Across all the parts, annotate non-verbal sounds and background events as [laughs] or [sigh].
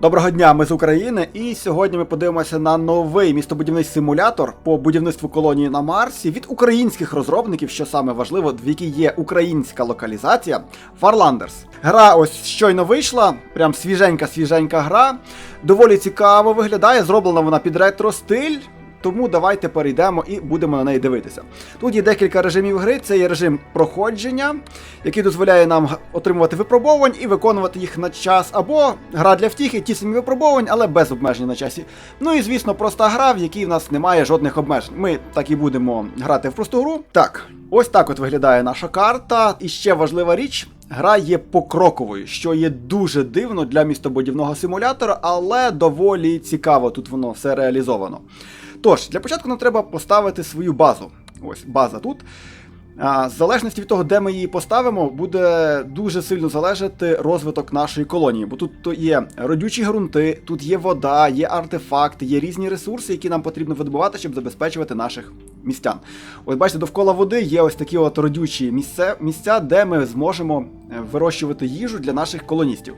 Доброго дня, ми з України, і сьогодні ми подивимося на новий містобудівний симулятор по будівництву колонії на Марсі від українських розробників, що саме важливо, в якій є українська локалізація Farlanders. Гра ось щойно вийшла, прям свіженька-свіженька гра. Доволі цікаво виглядає, зроблена вона під ретро стиль. Тому давайте перейдемо і будемо на неї дивитися. Тут є декілька режимів гри. Це є режим проходження, який дозволяє нам отримувати випробовувань і виконувати їх на час, або гра для втіхи, ті самі випробовувань, але без обмежень на часі. Ну і звісно, проста гра, в якій в нас немає жодних обмежень. Ми так і будемо грати в просту гру. Так, ось так от виглядає наша карта. І ще важлива річ. Гра є покроковою, що є дуже дивно для містобудівного симулятора, але доволі цікаво тут воно все реалізовано. Тож, для початку нам треба поставити свою базу. Ось база тут. В залежності від того, де ми її поставимо, буде дуже сильно залежати розвиток нашої колонії. Бо тут є родючі ґрунти, тут є вода, є артефакти, є різні ресурси, які нам потрібно видобувати, щоб забезпечувати наших містян. Ось бачите, довкола води є ось такі от родючі місця, місця, де ми зможемо е, вирощувати їжу для наших колоністів.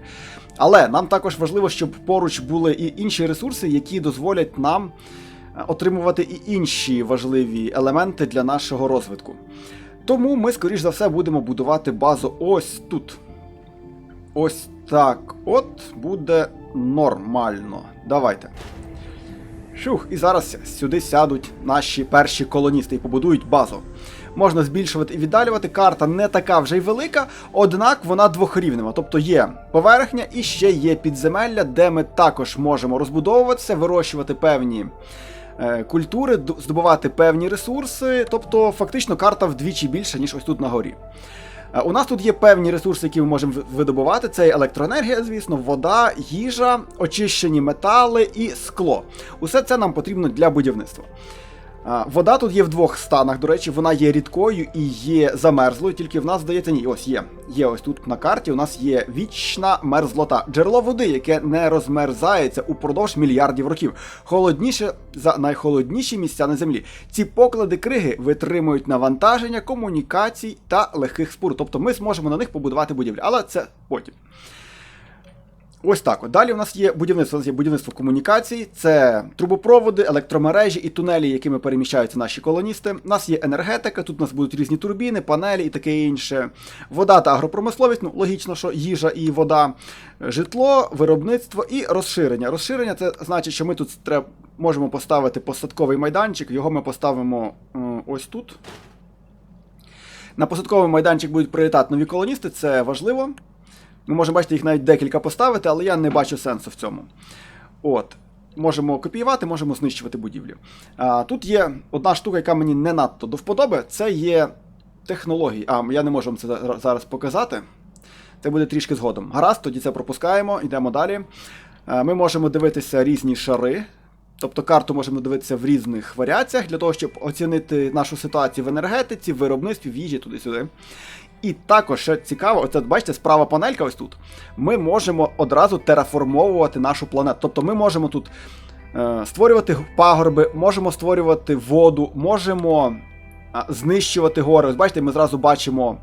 Але нам також важливо, щоб поруч були і інші ресурси, які дозволять нам отримувати і інші важливі елементи для нашого розвитку. Тому ми, скоріш за все, будемо будувати базу ось тут. Ось так. От буде нормально. Давайте. Шух, і зараз сюди сядуть наші перші колоністи і побудують базу. Можна збільшувати і віддалювати. Карта не така вже й велика, однак вона двохрівнева. Тобто є поверхня і ще є підземелля, де ми також можемо розбудовуватися, вирощувати певні е, культури, здобувати певні ресурси. Тобто, фактично, карта вдвічі більша, ніж ось тут на горі. Е, У нас тут є певні ресурси, які ми можемо видобувати. Це електроенергія, звісно, вода, їжа, очищені метали і скло. Усе це нам потрібно для будівництва. Вода тут є в двох станах, до речі, вона є рідкою і є замерзлою, тільки в нас здається, ні, ось є. Є ось тут на карті. У нас є вічна мерзлота. Джерело води, яке не розмерзається упродовж мільярдів років. Холодніше за найхолодніші місця на землі. Ці поклади криги витримують навантаження комунікацій та легких споруд. Тобто ми зможемо на них побудувати будівлі, але це потім. Ось так. От. Далі у нас є будівництво. У нас є будівництво комунікацій, це трубопроводи, електромережі і тунелі, якими переміщаються наші колоністи. У нас є енергетика, тут у нас будуть різні турбіни, панелі і таке інше. Вода та агропромисловість. Ну, логічно, що їжа і вода, житло, виробництво і розширення. Розширення це значить, що ми тут треб- можемо поставити посадковий майданчик. Його ми поставимо е, ось тут. На посадковий майданчик будуть прилітати нові колоністи, це важливо. Ми можемо бачити їх навіть декілька поставити, але я не бачу сенсу в цьому. От. Можемо копіювати, можемо знищувати будівлю. А, тут є одна штука, яка мені не надто до вподоби, це є технології. А, я не можу вам це зараз показати. Це буде трішки згодом. Гаразд, тоді це пропускаємо, йдемо далі. А, ми можемо дивитися різні шари. Тобто карту можемо дивитися в різних варіаціях для того, щоб оцінити нашу ситуацію в енергетиці, в виробництві, в їжі, туди-сюди. І також ще цікаво, оце бачите, справа панелька ось тут. Ми можемо одразу тераформовувати нашу планету. Тобто ми можемо тут е, створювати пагорби, можемо створювати воду, можемо е, знищувати гори. Ось бачите, ми зразу бачимо,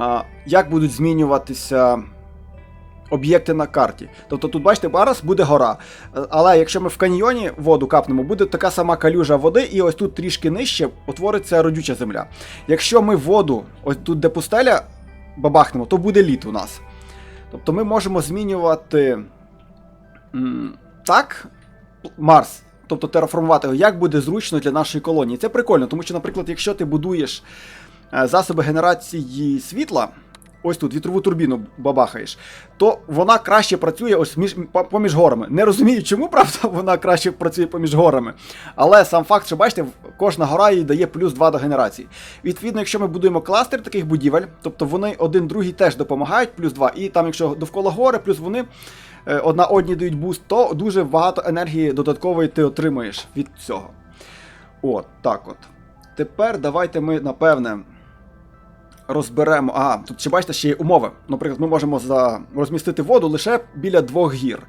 е, як будуть змінюватися об'єкти на карті. Тобто тут, бачите, зараз буде гора. Е, Але якщо ми в каньйоні воду капнемо, буде така сама калюжа води, і ось тут трішки нижче утвориться родюча земля. Якщо ми воду, ось тут де пустеля, бабахнемо, то буде лід у нас. Тобто ми можемо змінювати так Марс. Тобто тераформувати його, як буде зручно для нашої колонії. Це прикольно, тому що, наприклад, якщо ти будуєш е, засоби генерації світла, ось тут вітрову турбіну бабахаєш, то вона краще працює ось між, поміж горами. Не розумію, чому правда [laughs] вона краще працює поміж горами. Але сам факт, що бачите, кожна гора їй дає плюс 2 до генерації. Відповідно, якщо ми будуємо кластер таких будівель, тобто вони один другий теж допомагають, плюс 2, і там, якщо довкола гори, плюс вони е, одна одній дають буст, то дуже багато енергії додаткової ти отримуєш від цього. От, так от. Тепер давайте ми, напевне, розберемо. Ага, тут ще бачите, ще є умови. Наприклад, ми можемо за... розмістити воду лише біля двох гір.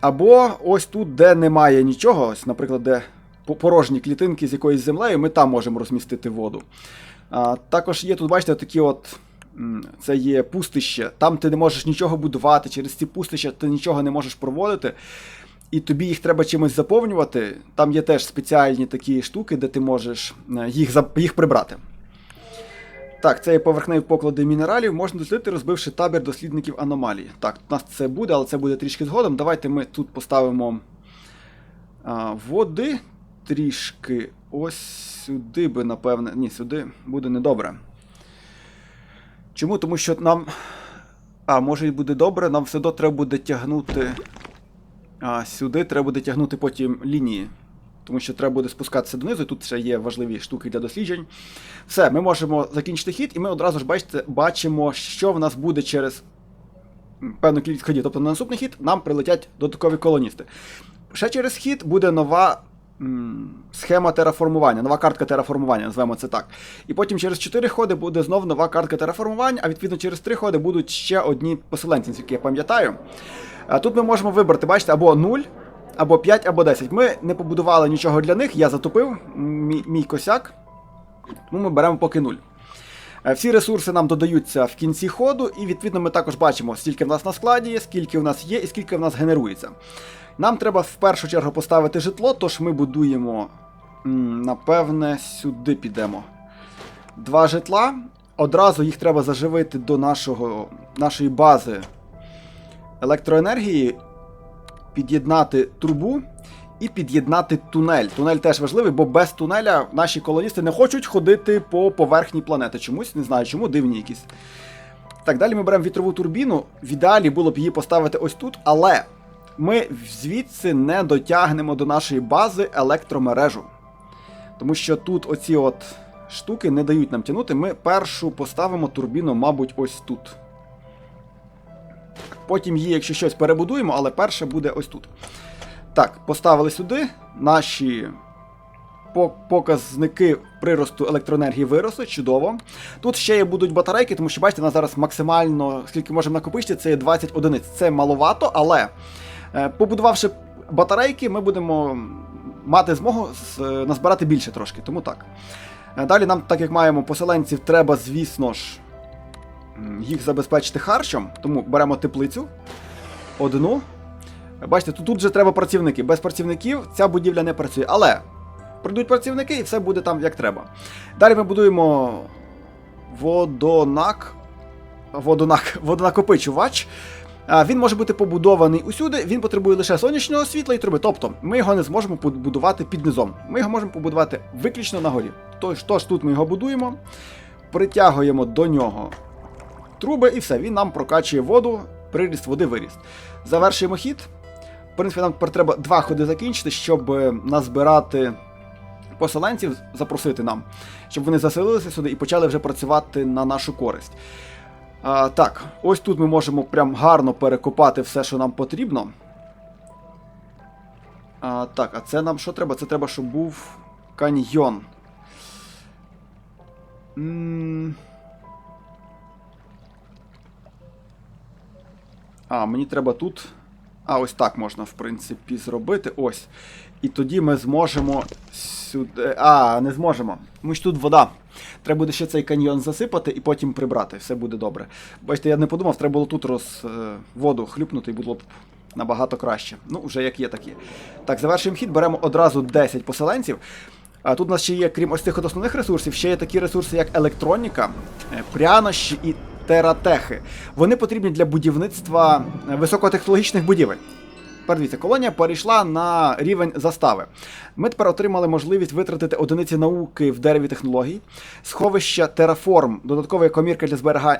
Або ось тут, де немає нічого, ось, наприклад, де порожні клітинки з якоюсь землею, ми там можемо розмістити воду. А, також є тут, бачите, такі от це є пустище, там ти не можеш нічого будувати, через ці пустища ти нічого не можеш проводити. І тобі їх треба чимось заповнювати. Там є теж спеціальні такі штуки, де ти можеш е, їх, їх прибрати. Так, це є поверхневі поклади мінералів. Можна дослідити, розбивши табір дослідників аномалії. Так, у нас це буде, але це буде трішки згодом. Давайте ми тут поставимо а, води трішки. Ось сюди би, напевне. Ні, сюди буде недобре. Чому? Тому що нам. А, може і буде добре, нам все одно треба буде тягнути. А сюди треба буде тягнути потім лінії. Тому що треба буде спускатися донизу, тут ще є важливі штуки для досліджень. Все, ми можемо закінчити хід, і ми одразу ж бачите, бачимо, що в нас буде через певну кількість ходів. Тобто на наступний хід нам прилетять додаткові колоністи. Ще через хід буде нова схема тераформування, нова картка тераформування, називаємо це так. І потім через 4 ходи буде знов нова картка тераформування, а відповідно через 3 ходи будуть ще одні поселенці, які я пам'ятаю. Тут ми можемо вибрати, бачите, або 0, або 5, або 10. Ми не побудували нічого для них, я затупив мій, мій косяк, тому ми беремо поки 0. Е, Всі ресурси нам додаються в кінці ходу, і відповідно ми також бачимо, скільки в нас на складі є, скільки в нас є і скільки в нас генерується. Нам треба в першу чергу поставити житло, тож ми будуємо, напевне, сюди підемо. Два житла. Одразу їх треба заживити до нашого, нашої бази електроенергії, під'єднати трубу і під'єднати тунель. Тунель теж важливий, бо без тунеля наші колоністи не хочуть ходити по поверхні планети. Чомусь не знаю, чому дивні якісь. Так, далі ми беремо вітрову турбіну. В ідеалі було б її поставити ось тут, але ми звідси не дотягнемо до нашої бази електромережу. Тому що тут оці от штуки не дають нам тягнути. Ми першу поставимо турбіну, мабуть, ось тут. Потім її, якщо щось перебудуємо, але перше буде ось тут. Так, поставили сюди. Наші показники приросту електроенергії виросли, чудово. Тут ще є будуть батарейки, тому що бачите, нас зараз максимально, скільки можемо накопичити, це є 20 одиниць. Це маловато, але е, побудувавши батарейки, ми будемо мати змогу е, назбирати більше трошки, тому так. Е, Далі нам, так як маємо поселенців, треба, звісно ж, їх забезпечити харчом, тому беремо теплицю. Одну. Бачите, тут, тут же треба працівники. Без працівників ця будівля не працює. Але прийдуть працівники і все буде там як треба. Далі ми будуємо водонак. Водонак, [laughs] водонакопичувач. Він може бути побудований усюди, він потребує лише сонячного світла і труби. Тобто ми його не зможемо побудувати під низом. Ми його можемо побудувати виключно на горі. Тож тут ми його будуємо, притягуємо до нього труби і все, він нам прокачує воду, приріст води виріс. Завершуємо хід. В принципі, нам тепер треба два ходи закінчити, щоб е, назбирати поселенців, запросити нам, щоб вони заселилися сюди і почали вже працювати на нашу користь. А, так, ось тут ми можемо прям гарно перекопати все, що нам потрібно. А, так, а це нам що треба? Це треба, щоб був каньйон. М, А, мені треба тут. А, ось так можна, в принципі, зробити. Ось. І тоді ми зможемо сюди. А, не зможемо. Тому що тут вода. Треба буде ще цей каньйон засипати і потім прибрати. Все буде добре. Бачите, я не подумав, треба було тут роз е, воду хлюпнути і було б набагато краще. Ну, вже як є, так є. Так, завершуємо хід, беремо одразу 10 поселенців. А тут у нас ще є, крім ось цих основних ресурсів, ще є такі ресурси, як електроніка, е, прянощі і тератехи. Вони потрібні для будівництва е, високотехнологічних будівель. Тепер колонія перейшла на рівень застави. Ми тепер отримали можливість витратити одиниці науки в дереві технологій, сховища Terraform, додаткова комірка для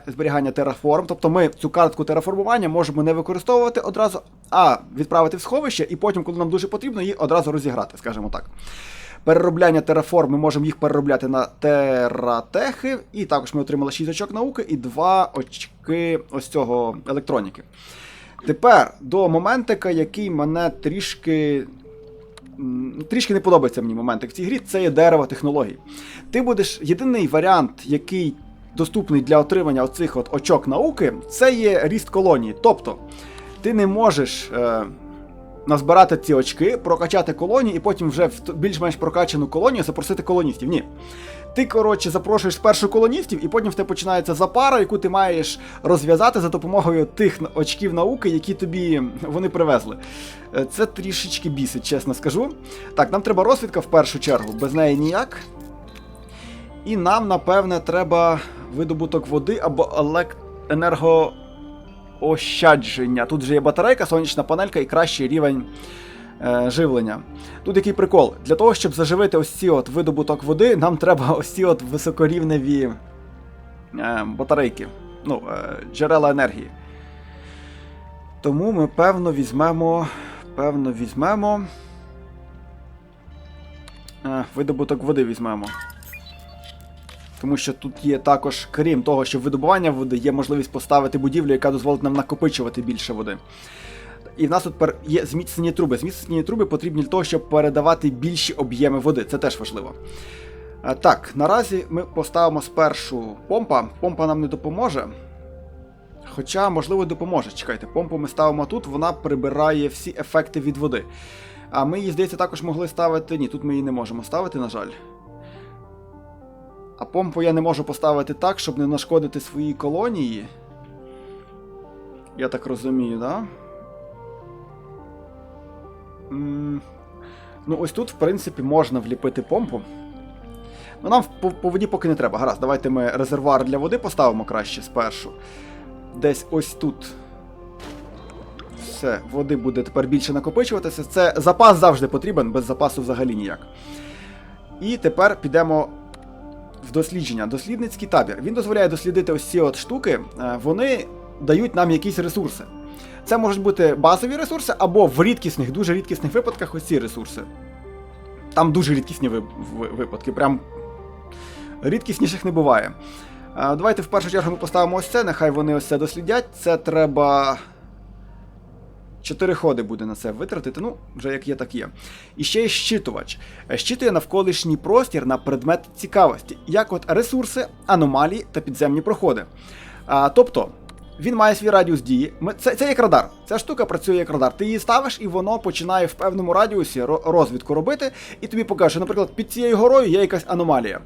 зберігання Terraform. Тобто ми цю картку тераформування можемо не використовувати одразу, а відправити в сховище, і потім, коли нам дуже потрібно, її одразу розіграти, скажімо так. Переробляння Terraform, ми можемо їх переробляти на тератехи, і також ми отримали 6 очок науки і 2 очки ось цього електроніки. Тепер до моментика, який мене трішки. Трішки не подобається мені моментик в цій грі, це є дерево технологій. Ти будеш єдиний варіант, який доступний для отримання оцих от очок науки, це є ріст колонії. Тобто, ти не можеш е, назбирати ці очки, прокачати колонію і потім вже в більш-менш прокачану колонію запросити колоністів. Ні. Ти, коротше, запрошуєш спершу колоністів, і потім в тебе починається запара, яку ти маєш розв'язати за допомогою тих очків науки, які тобі вони привезли. Е, Це трішечки бісить, чесно скажу. Так, нам треба розвідка в першу чергу, без неї ніяк. І нам, напевне, треба видобуток води або елект... енергоощадження. Тут вже є батарейка, сонячна панелька і кращий рівень е, живлення. Тут який прикол. Для того, щоб заживити ось ці от видобуток води, нам треба [laughs] ось ці от високорівневі е, батарейки. Ну, е, джерела енергії. Тому ми певно візьмемо. Певно, візьмемо. Е, видобуток води візьмемо. Тому що тут є також, крім того, що видобування води, є можливість поставити будівлю, яка дозволить нам накопичувати більше води. І в нас тут є зміцнені труби. Зміцнені труби потрібні для того, щоб передавати більші об'єми води. Це теж важливо. Е, Так, наразі ми поставимо спершу помпа. Помпа нам не допоможе. Хоча, можливо, допоможе. Чекайте, помпу ми ставимо тут, вона прибирає всі ефекти від води. А ми її, здається, також могли ставити. Ні, тут ми її не можемо ставити, на жаль. А помпу я не можу поставити так, щоб не нашкодити своїй колонії. Я так розумію, да? М, Ну, ось тут, в принципі, можна вліпити помпу. Ну, нам по, по воді поки не треба. Гаразд, давайте ми резервуар для води поставимо краще спершу. Десь ось тут. Все, води буде тепер більше накопичуватися. Це запас завжди потрібен, без запасу взагалі ніяк. І тепер підемо в дослідження. Дослідницький табір. Він дозволяє дослідити ось ці от штуки. Е, Вони дають нам якісь ресурси. Це можуть бути базові ресурси, або в рідкісних, дуже рідкісних випадках ось ці ресурси. Там дуже рідкісні ви- ви- випадки, прям рідкісніших не буває. Е, Давайте в першу чергу ми поставимо ось це, нехай вони ось це дослідять. Це треба. Чотири ходи буде на це витратити, ну, вже як є, так є. І ще є щитувач. Е, Щитує навколишній простір на предмет цікавості, як от ресурси, аномалії та підземні проходи. А, тобто, він має свій радіус дії. Це, це як радар. Ця штука працює як радар. Ти її ставиш, і воно починає в певному радіусі розвідку робити, і тобі покаже, що, наприклад, під цією горою є якась аномалія.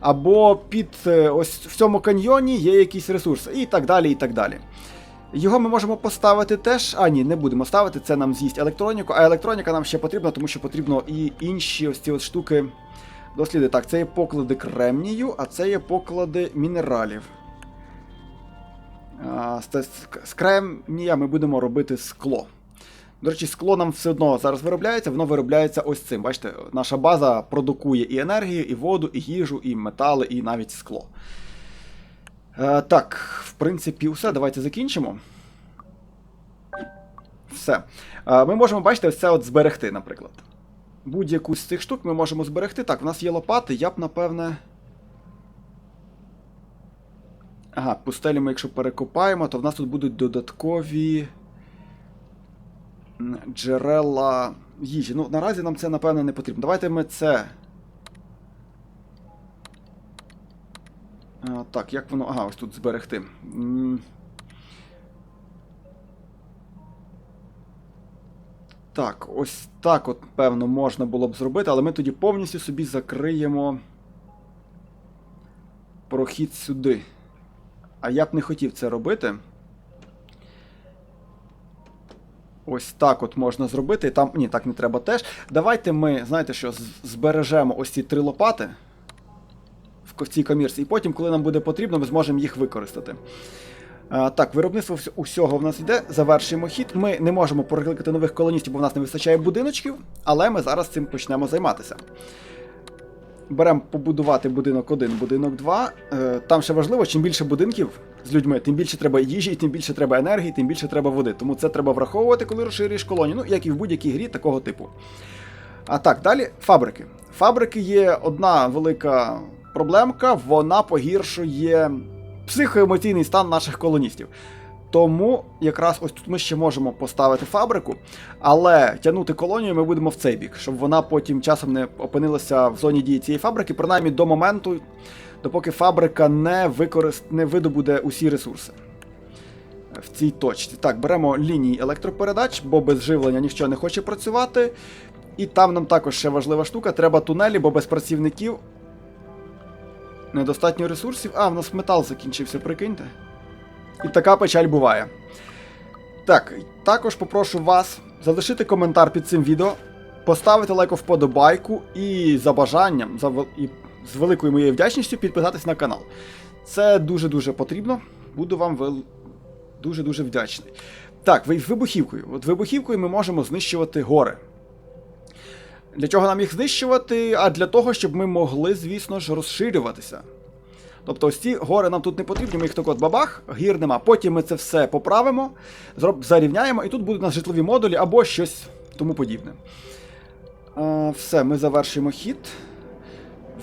Або під е, ось в цьому каньйоні є якісь ресурси, і так далі, і так далі. Його ми можемо поставити теж. А, ні, не будемо ставити, це нам з'їсть електроніку, а електроніка нам ще потрібна, тому що потрібно і інші ось ці от штуки дослідити. Так, це є поклади кремнію, а це є поклади мінералів. А, з, з, з кремнія ми будемо робити скло. До речі, скло нам все одно зараз виробляється, воно виробляється ось цим. Бачите, наша база продукує і енергію, і воду, і їжу, і метали, і навіть скло. Е, так, в принципі, все. Давайте закінчимо. Все. Е, ми можемо, бачите, ось от зберегти, наприклад. Будь-яку з цих штук ми можемо зберегти. Так, в нас є лопати, я б, напевне. Ага, пустелі ми, якщо перекопаємо, то в нас тут будуть додаткові джерела їжі. Ну, наразі нам це, напевне, не потрібно. Давайте ми це. Так, як воно. Ага, ось тут зберегти. Так, ось так от, певно, можна було б зробити, але ми тоді повністю собі закриємо прохід сюди. А я б не хотів це робити. Ось так от можна зробити. І там. Ні, так не треба теж. Давайте ми, знаєте що, збережемо ось ці три лопати в цій комірці, і потім, коли нам буде потрібно, ми зможемо їх використати. Так, виробництво усього в нас йде. Завершуємо хід. Ми не можемо перекликати нових колоністів, бо в нас не вистачає будиночків, але ми зараз цим почнемо займатися. Беремо побудувати будинок 1, будинок 2. Е, Там ще важливо, чим більше будинків з людьми, тим більше треба їжі, тим більше треба енергії, тим більше треба води. Тому це треба враховувати, коли розширюєш колонію. Ну, як і в будь-якій грі такого типу. А так, далі фабрики. Фабрики є одна велика проблемка, вона погіршує психоемоційний стан наших колоністів. Тому якраз ось тут ми ще можемо поставити фабрику, але тягнути колонію ми будемо в цей бік, щоб вона потім часом не опинилася в зоні дії цієї фабрики, принаймні до моменту, допоки фабрика не використ... не видобуде усі ресурси. в цій точці. Так, беремо лінії електропередач, бо без живлення ніщо не хоче працювати. І там нам також ще важлива штука, треба тунелі, бо без працівників недостатньо ресурсів. А, в нас метал закінчився, прикиньте. І така печаль буває. Так, також попрошу вас залишити коментар під цим відео, поставити лайк вподобайку і за бажанням, за, і з великою моєю вдячністю підписатись на канал. Це дуже-дуже потрібно. Буду вам вел... дуже-дуже вдячний. Так, ви- вибухівкою. От вибухівкою ми можемо знищувати гори. Для чого нам їх знищувати? А для того, щоб ми могли, звісно ж, розширюватися. Тобто ось ці гори нам тут не потрібні, ми їх так от бабах, гір нема. Потім ми це все поправимо, зарівняємо, і тут будуть у нас житлові модулі або щось тому подібне. А, все, ми завершуємо хід.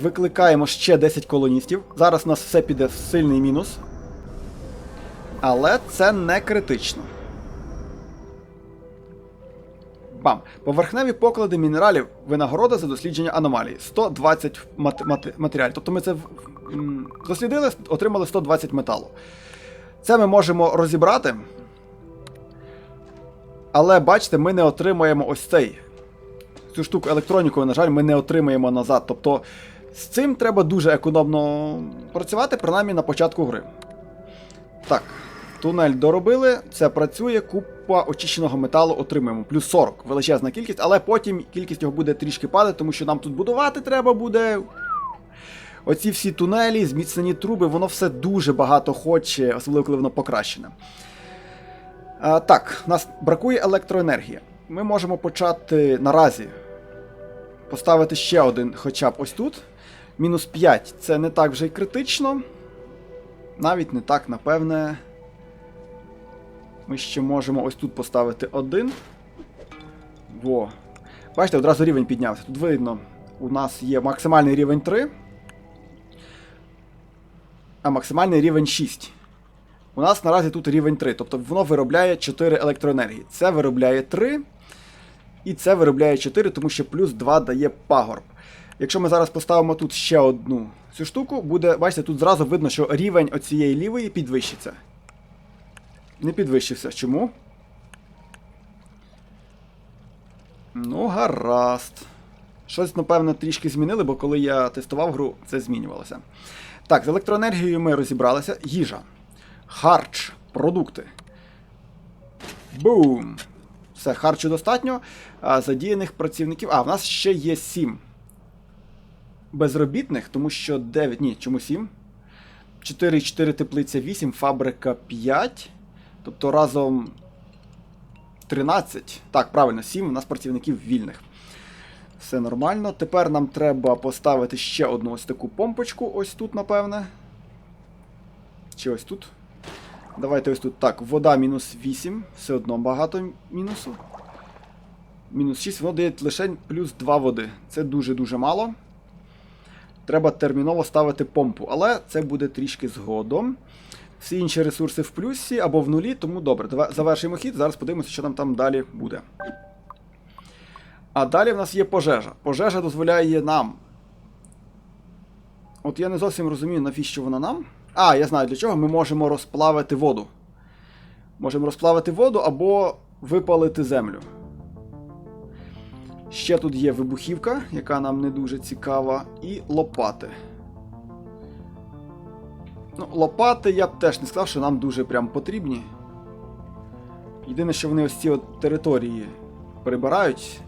Викликаємо ще 10 колоністів. Зараз у нас все піде в сильний мінус. Але це не критично. Бам! Поверхневі поклади мінералів винагорода за дослідження аномалії. 120 мат- мат- матеріалів. Тобто ми це дослідили, отримали 120 металу. Це ми можемо розібрати. Але бачите, ми не отримаємо ось цей. Цю штуку електронікою, на жаль, ми не отримаємо назад. Тобто з цим треба дуже економно працювати, принаймні на початку гри. Так, тунель доробили, це працює, купа очищеного металу отримуємо. Плюс 40, величезна кількість, але потім кількість його буде трішки падати, тому що нам тут будувати треба буде. Оці всі тунелі, зміцнені труби, воно все дуже багато хоче, особливо коли воно покращене. А, так, нас бракує електроенергії. Ми можемо почати наразі поставити ще один хоча б ось тут. Мінус 5 це не так вже й критично. Навіть не так, напевне. Ми ще можемо ось тут поставити один. Во. Бачите, одразу рівень піднявся. Тут видно, у нас є максимальний рівень 3. А максимальний рівень 6. У нас наразі тут рівень 3, тобто воно виробляє 4 електроенергії. Це виробляє 3. І це виробляє 4, тому що плюс 2 дає пагорб. Якщо ми зараз поставимо тут ще одну цю штуку, буде, бачите, тут зразу видно, що рівень оцієї лівої підвищиться. Не підвищився. Чому? Ну, гаразд. Щось, напевно, трішки змінили, бо коли я тестував гру, це змінювалося. Так, з електроенергією ми розібралися. Їжа. Харч. Продукти. Бум! Все, харчу достатньо. А, задіяних працівників. А, в нас ще є 7 безробітних, тому що 9. Ні, чому 7? 4, 4 теплиця 8, фабрика 5. Тобто разом 13. Так, правильно, 7 у нас працівників вільних. Все нормально. Тепер нам треба поставити ще одну ось таку помпочку, ось тут, напевне. Чи ось тут. Давайте ось тут. Так, вода мінус 8, все одно багато мінусу. Мінус 6, воно дає лише плюс 2 води. Це дуже-дуже мало. Треба терміново ставити помпу, але це буде трішки згодом. Всі інші ресурси в плюсі або в нулі, тому добре. Давай завершуємо хід, зараз подивимося, що нам там далі буде. А далі в нас є пожежа. Пожежа дозволяє нам. От я не зовсім розумію, навіщо вона нам. А, я знаю для чого. Ми можемо розплавити воду. Можемо розплавити воду або випалити землю. Ще тут є вибухівка, яка нам не дуже цікава, і лопати. Ну, лопати я б теж не сказав, що нам дуже прям потрібні. Єдине, що вони ось ці от території прибирають.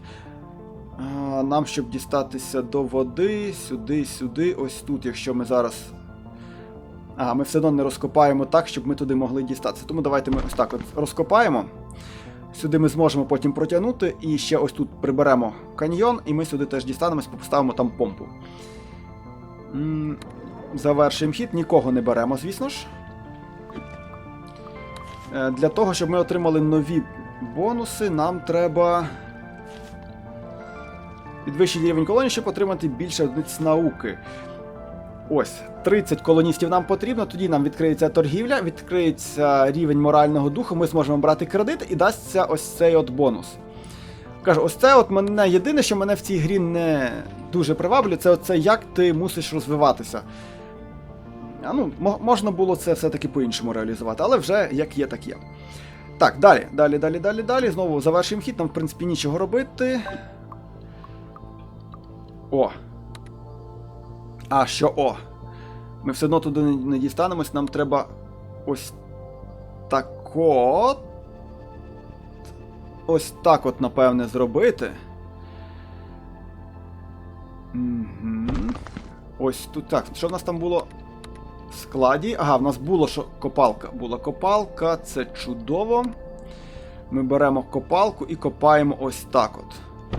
А, Нам, щоб дістатися до води, сюди, сюди, ось тут, якщо ми зараз. Ага, ми все одно не розкопаємо так, щоб ми туди могли дістатися. Тому давайте ми ось так от розкопаємо. Сюди ми зможемо потім протягнути, і ще ось тут приберемо каньйон, і ми сюди теж дістанемось, поставимо там помпу. Завершуємо хід, нікого не беремо, звісно ж. Е, Для того, щоб ми отримали нові бонуси, нам треба підвищити рівень колонії, щоб отримати більше одиниць науки. Ось, 30 колоністів нам потрібно, тоді нам відкриється торгівля, відкриється рівень морального духу, ми зможемо брати кредит і дасться ось цей от бонус. Кажу, ось це от мене єдине, що мене в цій грі не дуже приваблює, це оце як ти мусиш розвиватися. А, ну, можна було це все-таки по-іншому реалізувати, але вже як є, так є. Так, далі, далі, далі, далі, далі. Знову завершуємо хід, нам, в принципі, нічого робити. О. А, що о? Ми все одно туди не, не дістанемось, нам треба ось так от. Ось так от, напевне, зробити. Угу. Ось тут так. Що в нас там було складі? Ага, в нас було що копалка. Була копалка, це чудово. Ми беремо копалку і копаємо ось так от.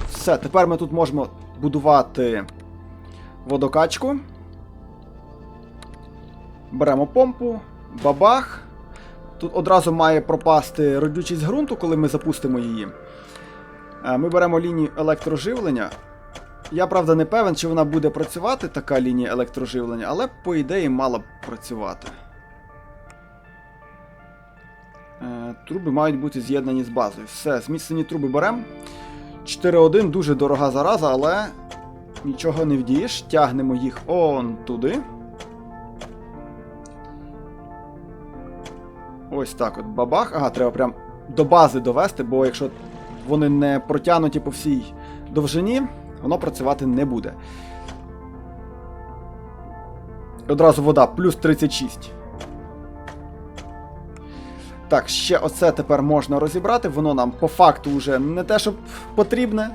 Все, тепер ми тут можемо будувати водокачку. Беремо помпу, бабах. Тут одразу має пропасти родючість ґрунту, коли ми запустимо її. Е, Ми беремо лінію електроживлення. Я правда не певен, чи вона буде працювати, така лінія електроживлення, але по ідеї мала б працювати. Е, Труби мають бути з'єднані з базою. Все, зміцнені труби беремо. 4.1 дуже дорога зараза, але нічого не вдієш. Тягнемо їх он туди. Ось так от бабах. Ага, треба прям до бази довести, бо якщо вони не протягнуті по всій довжині, воно працювати не буде. Одразу вода, плюс 36. Так, ще оце тепер можна розібрати, воно нам по факту вже не те, щоб потрібне.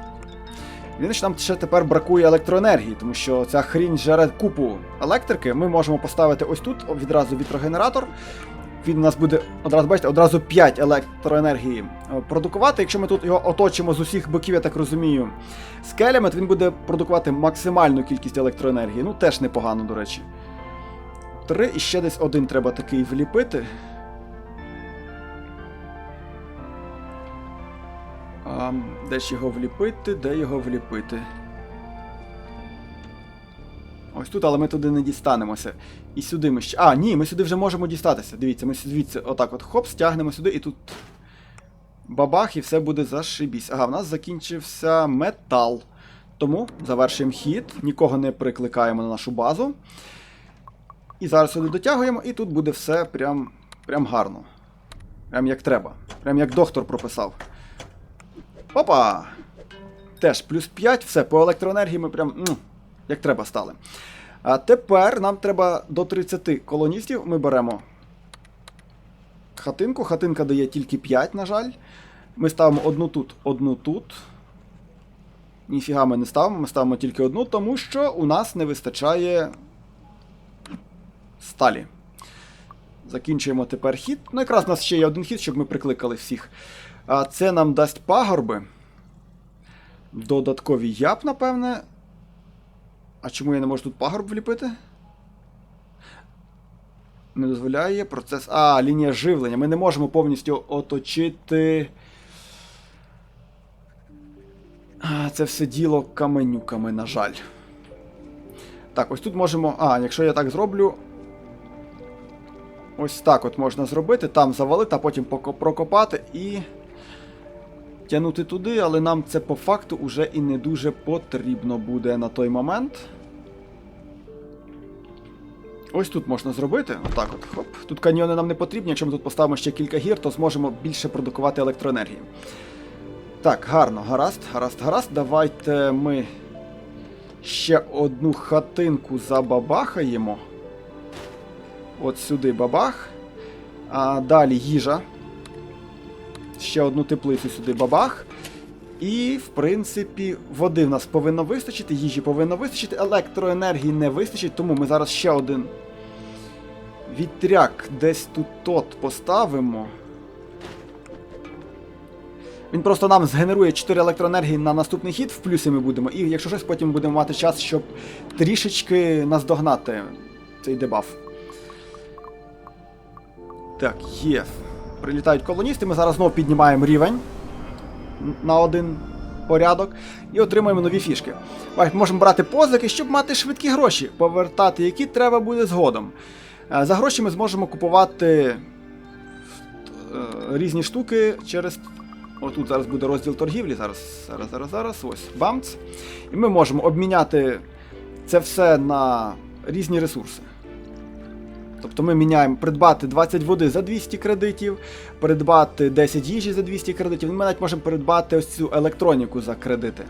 Єдине, що нам ще тепер бракує електроенергії, тому що ця хрінь жере купу електрики. Ми можемо поставити ось тут відразу вітрогенератор. Він у нас буде одразу, бачите, одразу 5 електроенергії е, продукувати. Якщо ми тут його оточимо з усіх боків, я так розумію, скелями, то він буде продукувати максимальну кількість електроенергії. Ну, теж непогано, до речі. Три і ще десь один треба такий вліпити. А, де ж його вліпити? Де його вліпити? Ось тут, але ми туди не дістанемося. І сюди ми ще. А, ні, ми сюди вже можемо дістатися. Дивіться, ми звідси отак от хоп, стягнемо сюди і тут. Бабах, і все буде зашибісь. Ага, в нас закінчився метал. Тому завершуємо хід, нікого не прикликаємо на нашу базу. І зараз сюди дотягуємо, і тут буде все прям, прям гарно. Прям як треба. Прям як доктор прописав. Опа! Теж плюс 5, все, по електроенергії ми прям. Ну, як треба стали. А тепер нам треба до 30 колоністів. Ми беремо хатинку. Хатинка дає тільки 5, на жаль. Ми ставимо одну тут, одну тут. Ніфіга ми не ставимо, ми ставимо тільки одну, тому що у нас не вистачає сталі. Закінчуємо тепер хід. Ну, якраз у нас ще є один хід, щоб ми прикликали всіх. А це нам дасть пагорби. Додаткові яб, напевне. А чому я не можу тут пагорб вліпити? Не дозволяє процес. А, лінія живлення. Ми не можемо повністю оточити. А, Це все діло каменюками, на жаль. Так, ось тут можемо. А, якщо я так зроблю. Ось так от можна зробити, там завалити, а потім прокопати і. Тягнути туди, але нам це по факту уже і не дуже потрібно буде на той момент. Ось тут можна зробити. Отак от. Хоп. Тут каньйони нам не потрібні. Якщо ми тут поставимо ще кілька гір, то зможемо більше продукувати електроенергії. Так, гарно, гаразд, гаразд, гаразд. Давайте ми ще одну хатинку забабахаємо. От сюди бабах. А далі їжа. Ще одну теплицю сюди бабах. І, в принципі, води в нас повинно вистачити, їжі повинно вистачити, електроенергії не вистачить, тому ми зараз ще один вітряк десь тут от поставимо. Він просто нам згенерує 4 електроенергії на наступний хід, в плюсі ми будемо, і якщо щось, потім будемо мати час, щоб трішечки наздогнати цей дебаф. Так, є. Прилітають колоністи, ми зараз знову піднімаємо рівень на один порядок і отримуємо нові фішки. Можемо брати позики, щоб мати швидкі гроші, повертати які треба буде згодом. Е, За гроші ми зможемо купувати е, різні штуки через. Отут зараз буде розділ торгівлі. Зараз, зараз, зараз, зараз. Ось бамц. І ми можемо обміняти це все на різні ресурси. Тобто ми міняємо придбати 20 води за 200 кредитів, придбати 10 їжі за 200 кредитів. Ми навіть можемо придбати ось цю електроніку за кредити.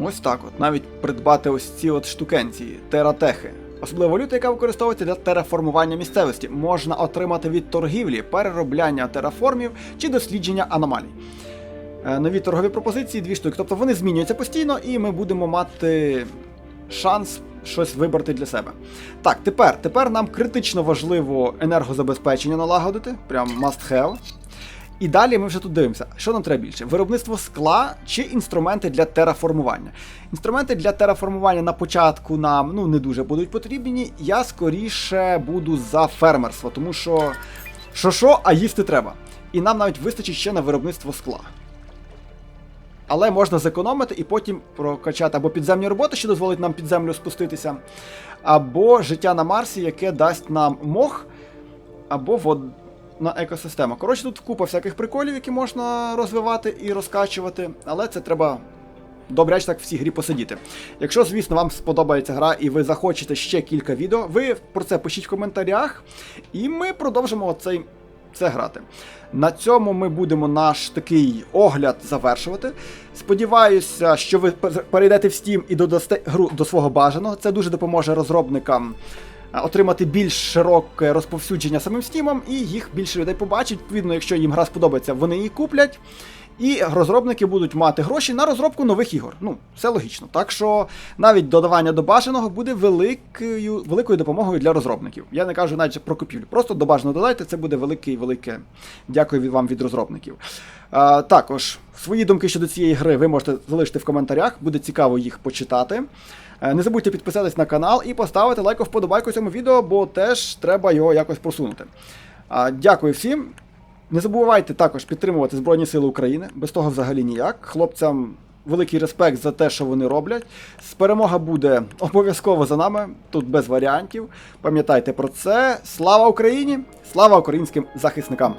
Ось так от. Навіть придбати ось ці от штукенці, тератехи. Особлива валюта, яка використовується для тераформування місцевості, можна отримати від торгівлі, переробляння тераформів чи дослідження аномалій. Е, Нові торгові пропозиції, дві штуки. Тобто вони змінюються постійно, і ми будемо мати шанс щось вибрати для себе. Так, тепер, тепер нам критично важливо енергозабезпечення налагодити, прям must have. І далі ми вже тут дивимося, що нам треба більше: виробництво скла чи інструменти для тераформування. Інструменти для тераформування на початку нам ну, не дуже будуть потрібні. Я скоріше буду за фермерство, тому що що, що, а їсти треба. І нам навіть вистачить ще на виробництво скла. Але можна зекономити і потім прокачати або підземні роботи, що дозволить нам під землю спуститися, або життя на Марсі, яке дасть нам мох, або водна екосистема. Коротше, тут купа всяких приколів, які можна розвивати і розкачувати, але це треба добряч так в цій грі посидіти. Якщо, звісно, вам сподобається гра і ви захочете ще кілька відео, ви про це пишіть в коментарях, і ми продовжимо цей, це грати. На цьому ми будемо наш такий огляд завершувати. Сподіваюся, що ви перейдете в Steam і додасте гру до свого бажаного. Це дуже допоможе розробникам отримати більш широке розповсюдження самим Steam, і їх більше людей побачить. Відповідно, якщо їм гра сподобається, вони її куплять. І розробники будуть мати гроші на розробку нових ігор. Ну, все логічно. Так що навіть додавання до бажаного буде великою, великою допомогою для розробників. Я не кажу навіть про купівлю. Просто до бажаного додайте, це буде велике велике дякую вам від розробників. А, також свої думки щодо цієї гри ви можете залишити в коментарях, буде цікаво їх почитати. Е, Не забудьте підписатись на канал і поставити лайк вподобайку цьому відео, бо теж треба його якось просунути. Дякую всім. Не забувайте також підтримувати Збройні Сили України, без того взагалі ніяк. Хлопцям великий респект за те, що вони роблять. Перемога буде обов'язково за нами, тут без варіантів. Пам'ятайте про це. Слава Україні! Слава українським захисникам!